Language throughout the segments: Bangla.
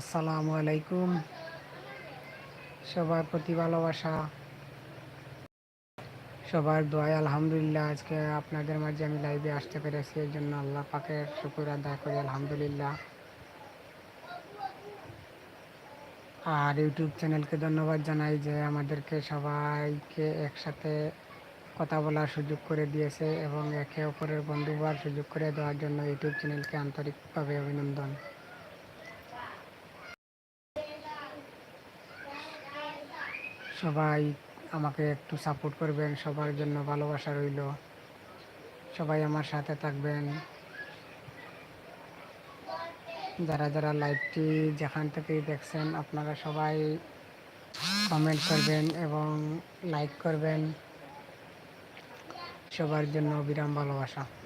আসসালামু আলাইকুম। সবার প্রতি ভালোবাসা। সবার দোয়াই আলহামদুলিল্লাহ, আজকে আপনাদের মাঝে আমি লাইভে আসতে পেরেছি, এর জন্য আল্লাহ পাকের শুকুর আদায় করি, আলহামদুলিল্লাহ। আর ইউটিউব চ্যানেলকে ধন্যবাদ জানাই যে আমাদেরকে সবাইকে একসাথে কথা বলার সুযোগ করে দিয়েছে এবং একে অপরের বন্ধু হওয়ার সুযোগ করে দেওয়ার জন্য ইউটিউব চ্যানেলকে আন্তরিকভাবে অভিনন্দন। সবাই আমাকে একটু সাপোর্ট করবেন, সবার জন্য ভালোবাসা রইল। সবাই আমার সাথে থাকবেন। যারা যারা লাইভটি যেখান থেকেই দেখছেন, আপনারা সবাই কমেন্ট করবেন এবং লাইক করবেন। সবার জন্য বিরাম ভালোবাসা।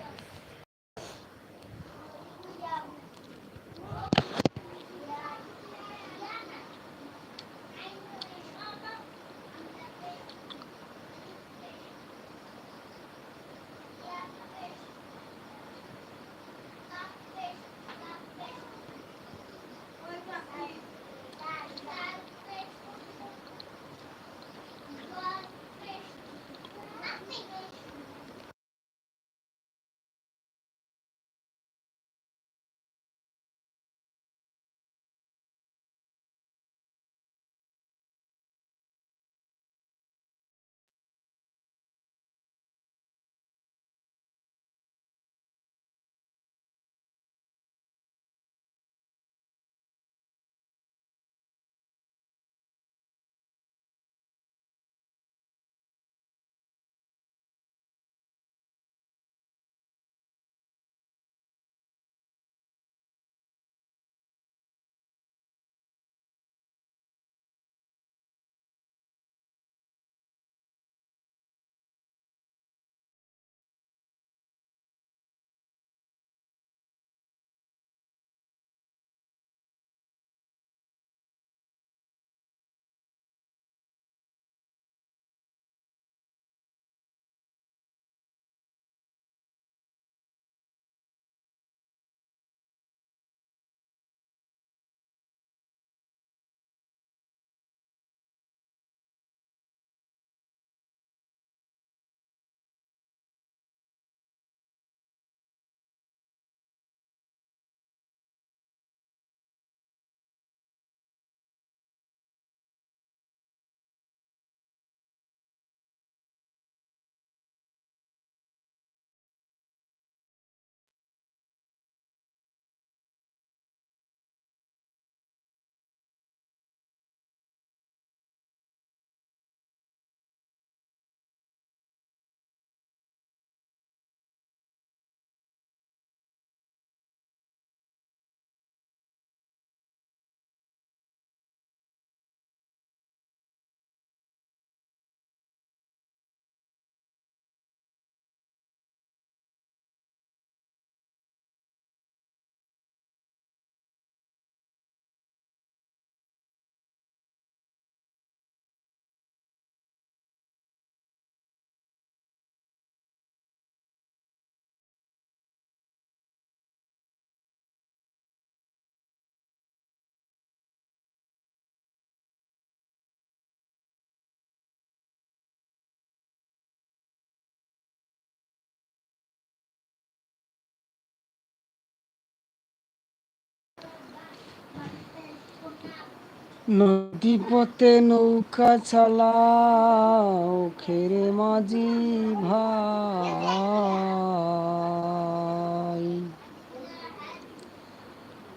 নদী পথে নৌকা চালাও, খেরে মাঝি ভাই।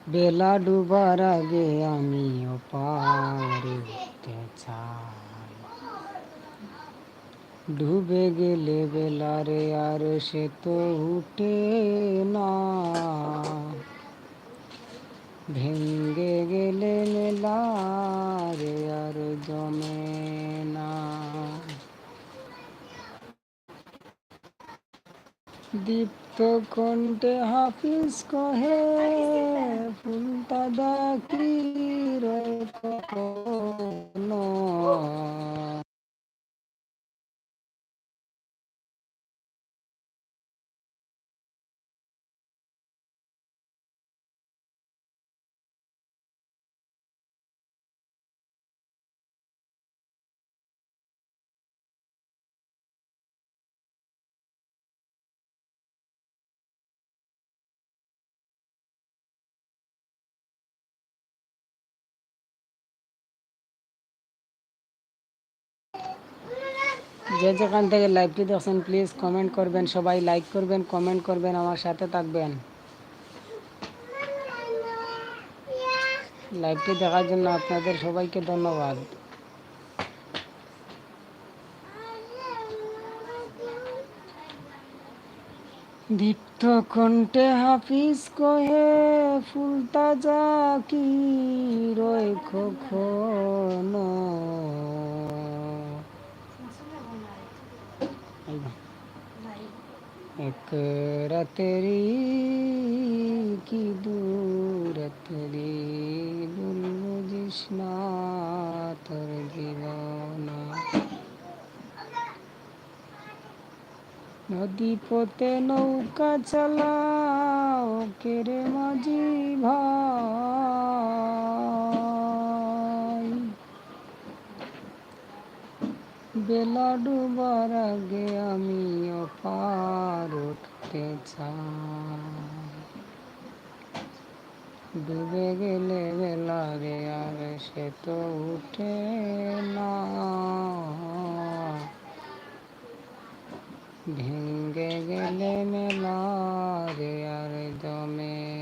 বেলা ডুবার আগে আমি পারে উঠতে চাই। ডুবে গেলে বেলারে আর সে তো উঠে না। ভেঙ্গে গেলে মেলারে আর জমে না। দীপ্ত কণ্ঠে হাফিজ কহে ফুল ফুলতা দাকি রয়ে যে যেখান থেকে লাইভটি দেখছেন প্লিজ কমেন্ট করবেন, সবাই লাইক করবেন কমেন্ট করবেন, আমার সাথে থাকবেন। লাইভটি দেখার জন্য আপনাদের সবাইকে ধন্যবাদ। দীপ্ত কণ্ঠে হাফিজ কহে, ফুল তাজা কি রয় কখনো এক রাতেরি কি বুঝিস না তোর জীবনা নদী নৌকা চালাও কেরে মাঝি ভাই বেলা ডুবার আগে আমি অপার উঠতে চাই। ডুবে গেলে বেলা রে আর সে তো উঠে না। ভেঙ্গে গেলে মেলা রে আর জমে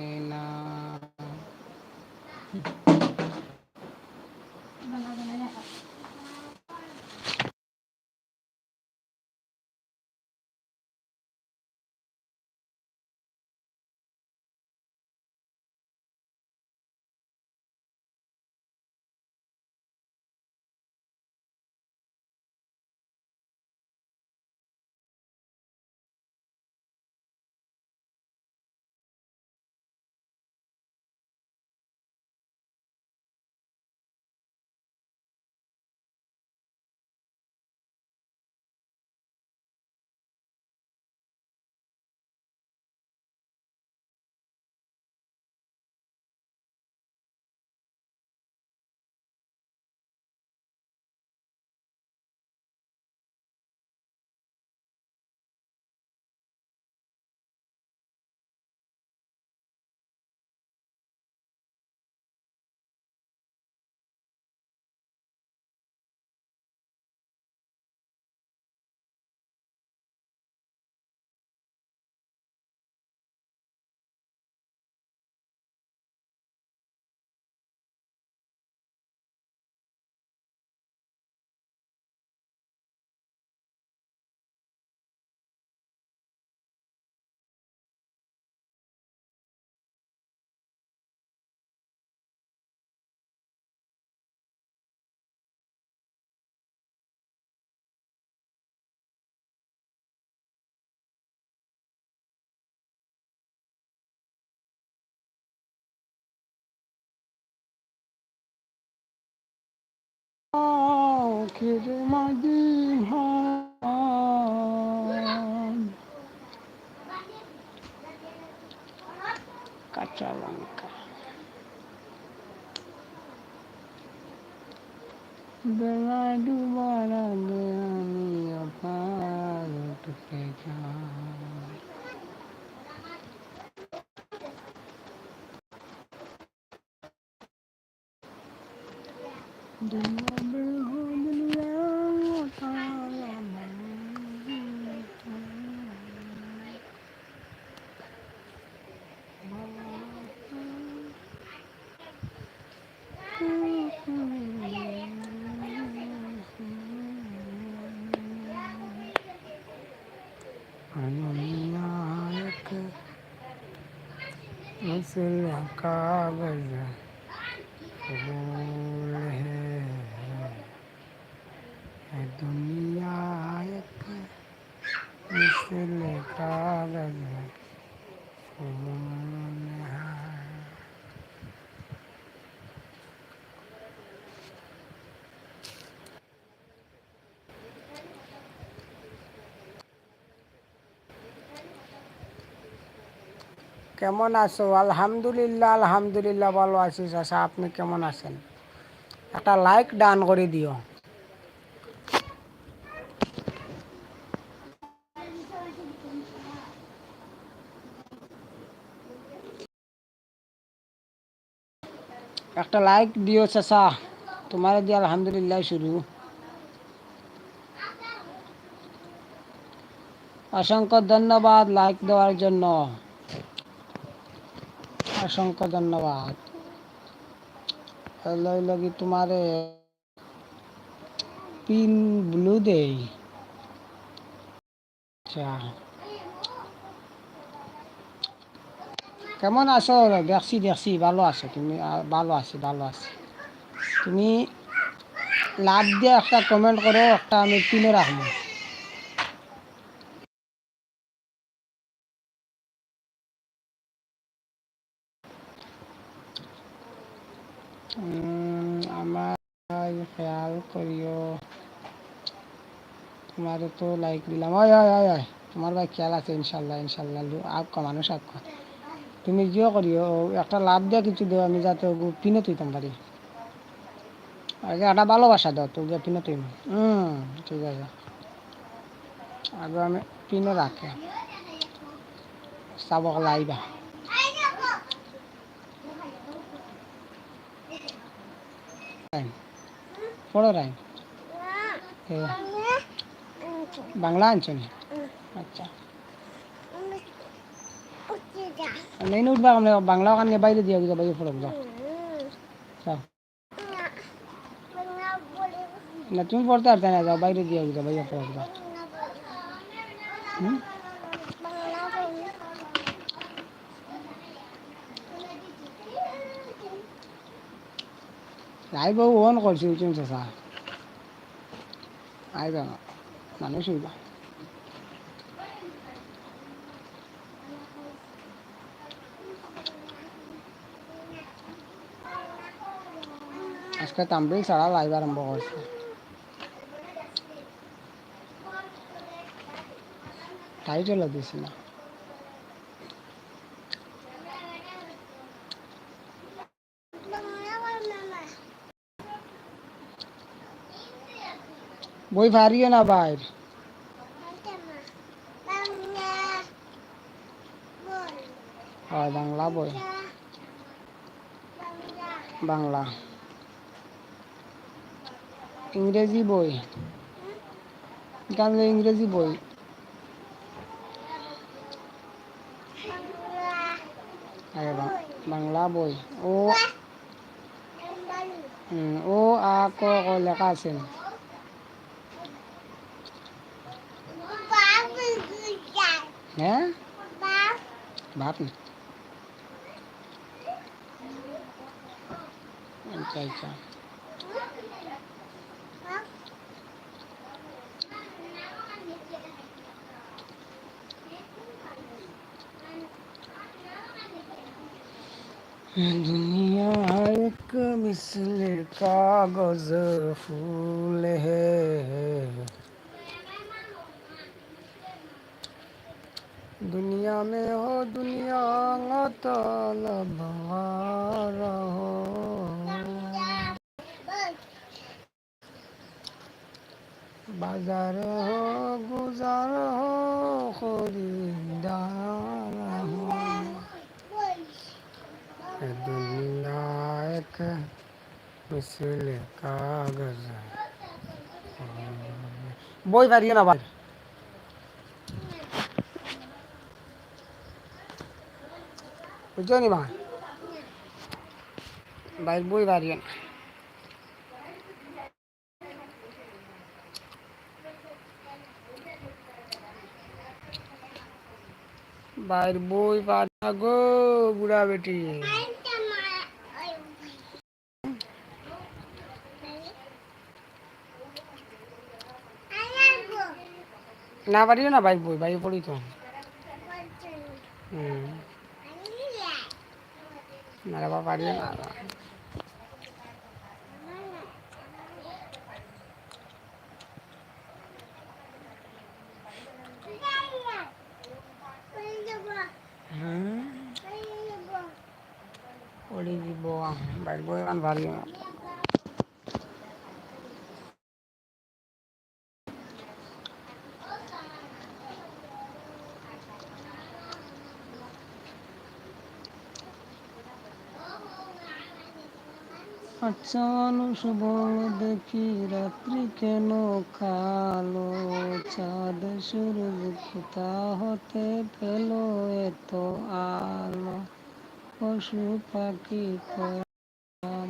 না আখের মাঝি ভাই কাঁচা লঙ্কা বেলা ডুবার আগে আমি অপার কেমন আছো? আলহামদুলিল্লাহ আলহামদুলিল্লাহ, ভালো আছি। চাষা আপনি কেমন আছেন? একটা লাইক ডান করে দিও। একটা লাইক দিও চাষা তোমার দিয়ে আলহামদুলিল্লাহ শুরু। অসংখ্য ধন্যবাদ লাইক দেওয়ার জন্য। অসংখ্য ধন্যবাদ। লইল কি তোমার পিন ব্লু দেই। আচ্ছা। কেমন আছো? দেখছি দেখছি, ভালো আছো তুমি? ভালো আছি ভালো আছি। তুমি লাভ দিয়ে একটা কমেন্ট করো, একটা আমি পিনে রাখব। আমার খেয়াল করিও। তোমার তো লাইক দিলাম। ওই ওই ওই তোমার ভাই খেয়াল আছে, ইনশাল্লাহ ইনশাল্লাহ। আপ মানুষ আপ তুমি জিও করিও একটা লাভ দিয়ে কিছু দেও, আমি যাতে পিনে তুইতাম পারি আগে একটা ভালোবাসা দাও, তো গিয়ে পিনে তুইম হুম ঠিক আছে। আগে আমি পিনে রাখে। চাব লাইবা। পড়ো রাইন বাংলা আনছো আচ্ছা। নেই উঠবা আমরা বাংলা ওখানে বাইরে দিয়ে যাও বাইরে পড়ো যাও না তুমি পড়তে পারতে না যাও বাইরে দিয়ে যাও বাইরে পড়ো যাও হুম লাইভ অন করছি উচিত চেষ্টা আই মানুষ হইবা আজকে তাম্বিল ছাড়া লাইভ আরম্ভ করছে টাইটেলও দিছি না বই ভারিও না বাইর হয় বাংলা বই বাংলা ইংরেজি বই গান ইংরেজি বই আরে বা- বাংলা বই ও হুম, ও আ ক ক লেখা আছে হ্যাঁ ভাত না আচ্ছা আচ্ছা दुनिया एक मिसल कागज फूल है दुनिया में हो दुनिया तलब रहो बाजार हो गुजार हो खरीदार दुनिया एक मिसल कागज বই পারিও না ভাই বুঝছো নি ভাই ভাই বই পারিও না বাইর বই পার গো বুড়া বেটি। না পারিও না ভাই বই বাইরে পড়ি তো। হুম। না বাবা পারিও না। পড়ি দিব বাইর বই কান পারিও না আচ্ছা মানুষ বল দেখি রাত্রি কেন কালো? চাঁদ কোথা হতে পেল এত আলো। পশু পাখি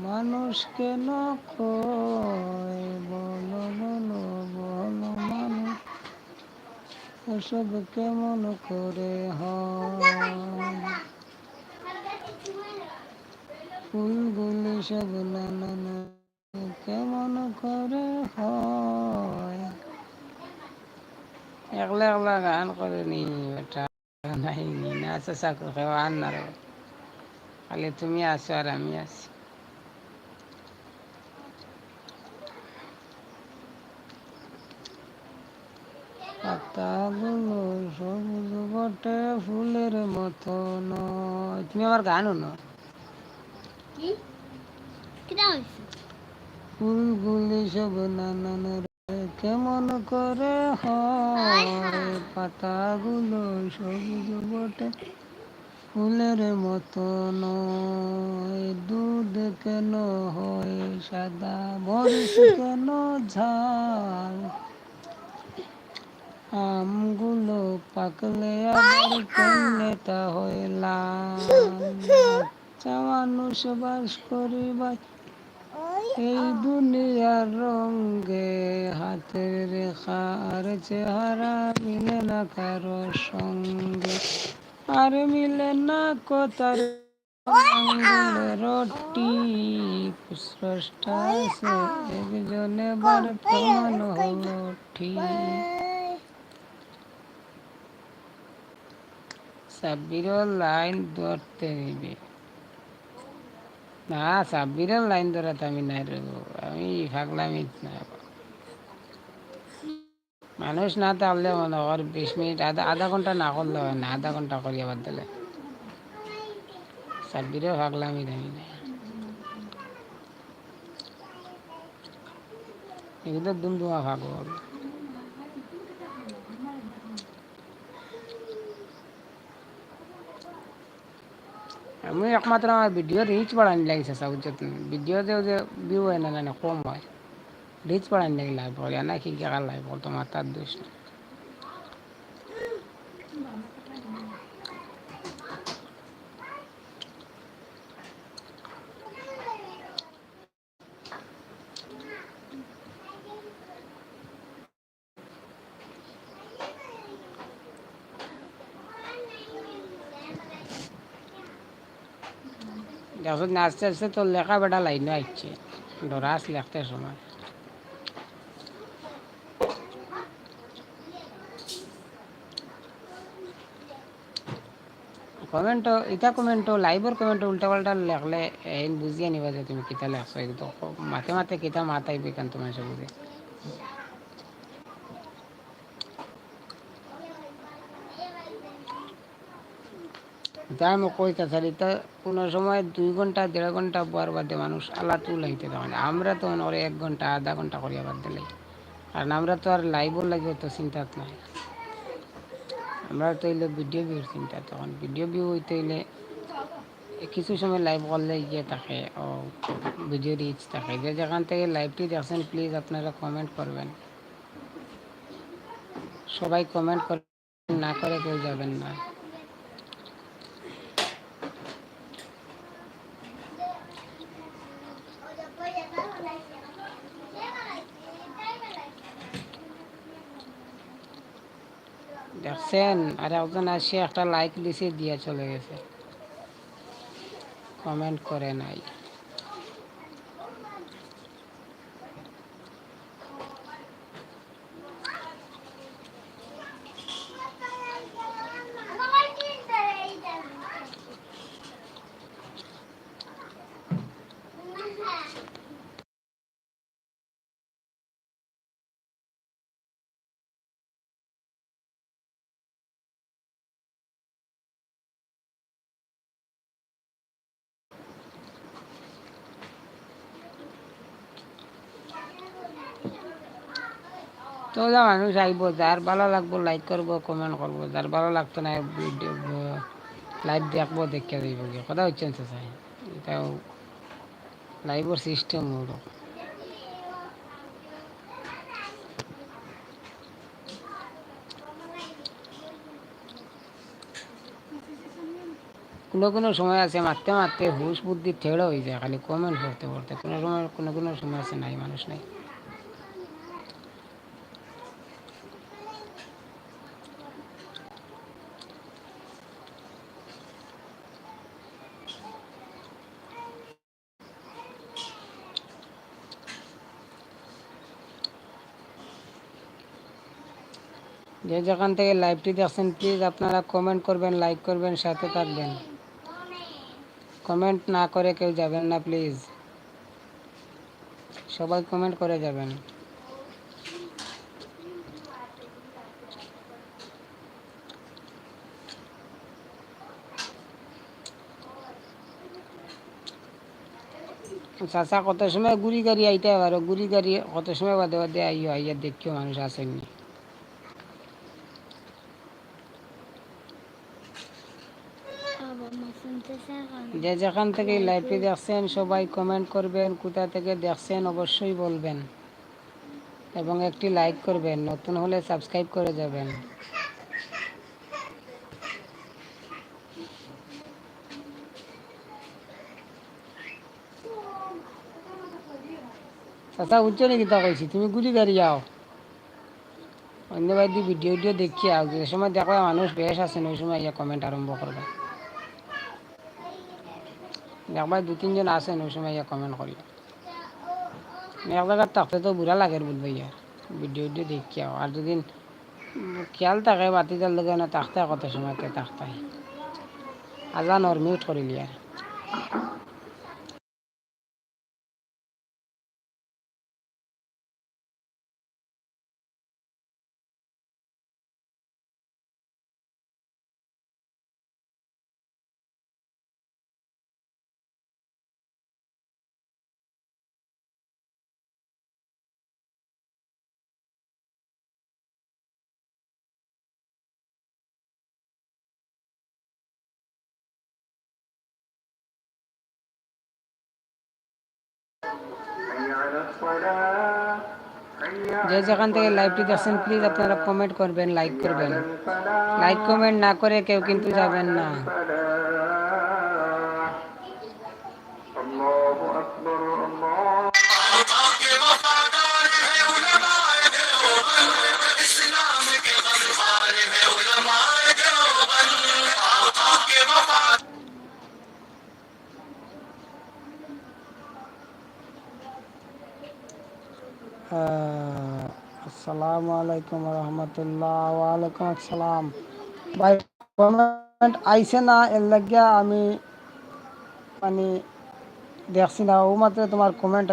মানুষ কেন কয়? বলো বলো বলো, মানুষ। এসব কেমন করে ফুলগুলি সব নানান কেমন করে হয়? একলা একলা গান করে নি বেটা নাই, নি চাকরি খেয়ে আন না খালি তুমি আছো আর আমি আছি পাতাগুলো সবুজ বটে ফুলের মতো নয় তুমি আমার গান না ফুলগুলি সব নানান রে কেমন করে হয় পাতাগুলো সবুজ বটে ফুলের মতো নয়, দুধ কেন হয়, সাদা মরিচ কেন ঝাল? আমগুলো পাকলে আবার কেমনে তা হয় লাল। আচ্ছা মানুষ বাস করিবার এই দুনিয়ার রঙ্গে হাতের রেখা আর চেহারা মিলে না কারও সঙ্গে। আর মিলে না কোতার রটি স্রষ্টা আছে একজনে বার প্রমাণ সাব্বিরও লাইন ধরতে নিবে না, সাব্বিরের লাইন ধরাতে আমি নাই রইব আমি ফাগলামি না মানুষ না তাহলে মনে কর বিশ মিনিট, আধা আধা ঘণ্টা না করলে হয় না, আধা ঘণ্টা করি আবার দিলে। সাব্বিরেও ফাগলামি দামি নাই এগুলো দুমদুমা ভাগো আমি একমাত্র আমার ভিডিও রিচ বাড়ানি লাগিছে সাউজত ভিডিও যে যে ভিউ হয় না না, কম হয়। রিচ বাড়ানি লাগি লাইভ করি না কি গেকার লাইভ কর তোমার তার দোষ না যখন আস্তে আস্তে তোর লেখা বেটা লাইনে আসছে ডরাস লেখতে সময় কমেন্ট ইটা কমেন্ট লাইভর কমেন্ট উল্টা পাল্টা লেখলে এই বুঝিয়ে নিবা যে তুমি কিতা লেখছো এগুলো মাথে মাথে কিতা মাথাইবে কেন তোমার সব বুঝে তাই আমি কইতে চাই তা কোনো সময় দুই ঘণ্টা দেড় ঘণ্টা পর বাদে মানুষ আল্লাহ তুল লাইতে তখন আমরা তো ওরে এক ঘণ্টা আধা ঘণ্টা করিয়া বাদ দিলাই কারণ আমরা তো আর লাইভও লাগে তো চিন্তাত নাই। আমরা তো হইলে ভিডিও ভিউর চিন্তা, তখন ভিডিও ভিউ হইতে হইলে কিছু সময় লাইভ করলে গিয়ে থাকে, ও ভিডিও রিচ থাকে। যে যেখান থেকে লাইভটি দেখছেন প্লিজ আপনারা কমেন্ট করবেন। সবাই কমেন্ট করবেন না করে কেউ যাবেন না। দেখছেন? আর একজন আসে একটা লাইক দিছে দিয়ে চলে গেছে। কমেন্ট করে নাই। যা মানুষ আইব যার ভালো লাগবো লাইক করব কমেন্ট করব যার ভালো লাগতো না লাইভ দেখব দেখে যাইব গিয়ে কথা হচ্ছে তো চাই এটাও লাইভর সিস্টেম ওর কোনো কোনো সময় আছে, মারতে মারতে হুশ বুদ্ধি ঠেড়ো হয়ে যায়, খালি কমেন্ট পড়তে পড়তে কোনো সময় কোনো কোনো সময় আছে, নাই, মানুষ নাই। যে যেখান থেকে লাইভটি দেখছেন প্লিজ আপনারা কমেন্ট করবেন লাইক করবেন, সাথে থাকবেন। কমেন্ট না করে কেউ যাবেন না প্লিজ সবাই কমেন্ট করে যাবেন। চাচা, কত সময় গুড়ি গাড়ি আইতে পারো গুড়ি গাড়ি কত সময় বাদে বাদে আইও আইয়া দেখিও মানুষ আসেননি বাবা মা শুনতেছে এখন যে যেখান থেকে লাইভটি দেখছেন, সবাই কমেন্ট করবেন, কোথা থেকে দেখছেন অবশ্যই বলবেন। এবং একটি লাইক করবেন, নতুন হলে সাবস্ক্রাইব করে যাবেন। চাচা উচ্চ নাকি তা কইছি, তুমি গুলি গাড়ি যাও। অন্য ভিডিও ভিডিও দেখি আও যে সময় দেখো মানুষ বেশ আছেন, ওই সময় কমেন্ট আরম্ভ করবে। দেখবা দু তিনজন আসেন ওই সময় কমেন্ট করি এক জায়গার থাকতে তো বুড়া লাগে বলবে ইয়ার ভিডিও ভিডিও দেখি আর যদি খেয়াল থাকে, বাতি জাল লগে না থাকতে কত সময়তে থাকতে আজান ওর মিউট করিলি আর যে যেখান থেকে লাইভটি দেখছেন প্লিজ আপনারা কমেন্ট করবেন লাইক করবেন। লাইক কমেন্ট না করে কেউ কিন্তু যাবেন না। আসসালামু আলাইকুম রহমতুল্লাহ ওয়ালাইকুম আসসালাম। ভাই আইছে না, এর লাগিয়া আমি মানে দেখছি না, ও মাত্র তোমার কমেন্ট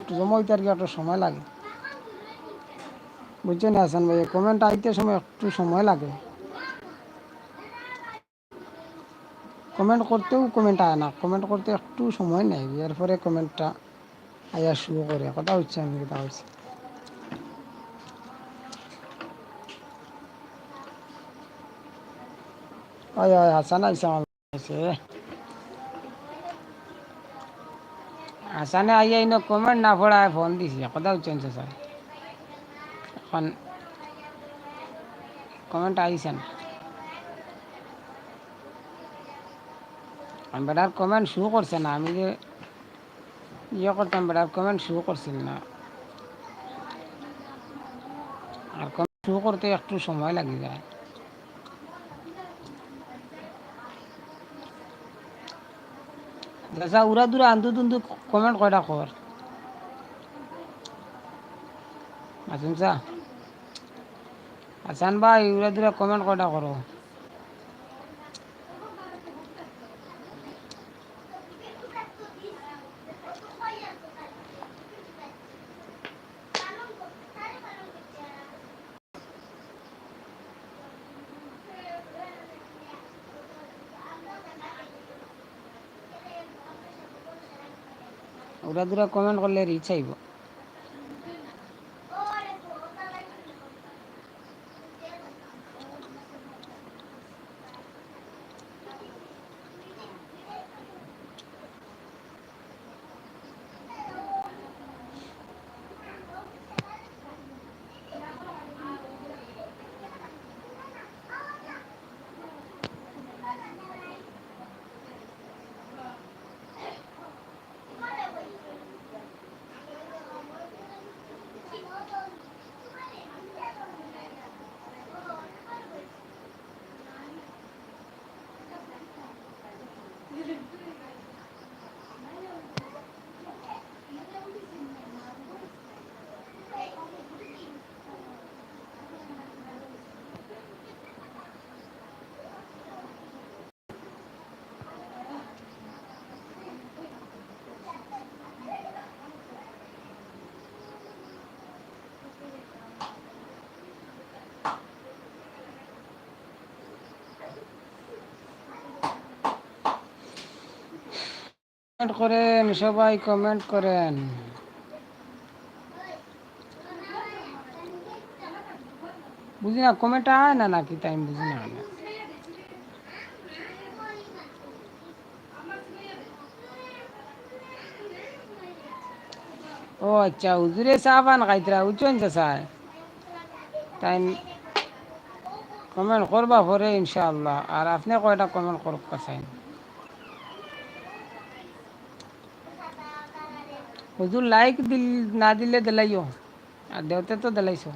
জমা হইতে আর কি একটু সময় লাগে। বুঝছেন হাসান ভাই কমেন্ট আইতে সময় একটু সময় লাগে। কমেন্ট করতেও কমেন্ট আয় না কমেন্ট করতে একটু সময় নেই, এরপরে কমেন্টটা আয়া শুরু করে, কথা হচ্ছে আমি কথা হচ্ছে ওই ওই হাসান আইসা। হাসানে আইয়া ইনো কমেন্ট না পড়ায় ফোন দিছি, কথা হচ্ছে স্যার। এখন কমেন্ট আইসে না। আমি বেটার কমেন্ট শু করছে না, আমি যে ইয়ে করতাম বেটার কমেন্ট শু করছিল না আর কমেন্ট শু করতে একটু সময় লাগে যায় দাদা উড়া দূরা আন্দু দুন্দু কমেন্ট কয়টা কর আছেন আসান ভাই উড়া দূরা কমেন্ট কয়টা করো দূরা কমেন্ট করলে রিচ আইব। কমেন্ট করেন, সবাই কমেন্ট করেন। বুঝি না, কমেন্ট আয় না নাকি? তাই বুঝি না। ও আচ্ছা হুজুরে পান খাইতরা উচ্চন চাই তাই কমেন্ট করবা পরে ইনশাআল্লাহ। আর আপনি কয়টা কমেন্ট করব চাই হুজুর লাইক দিল না দিলে দিলাইও আর দেওতে তো দিলাইছো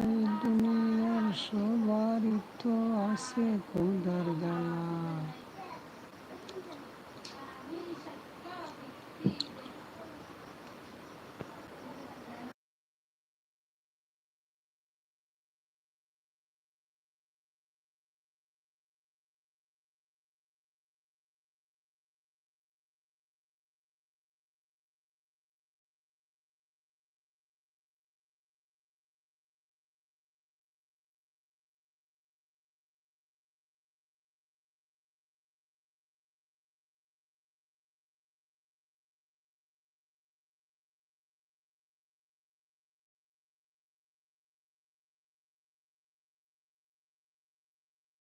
এই দুনিয়ার সবারই তো আছে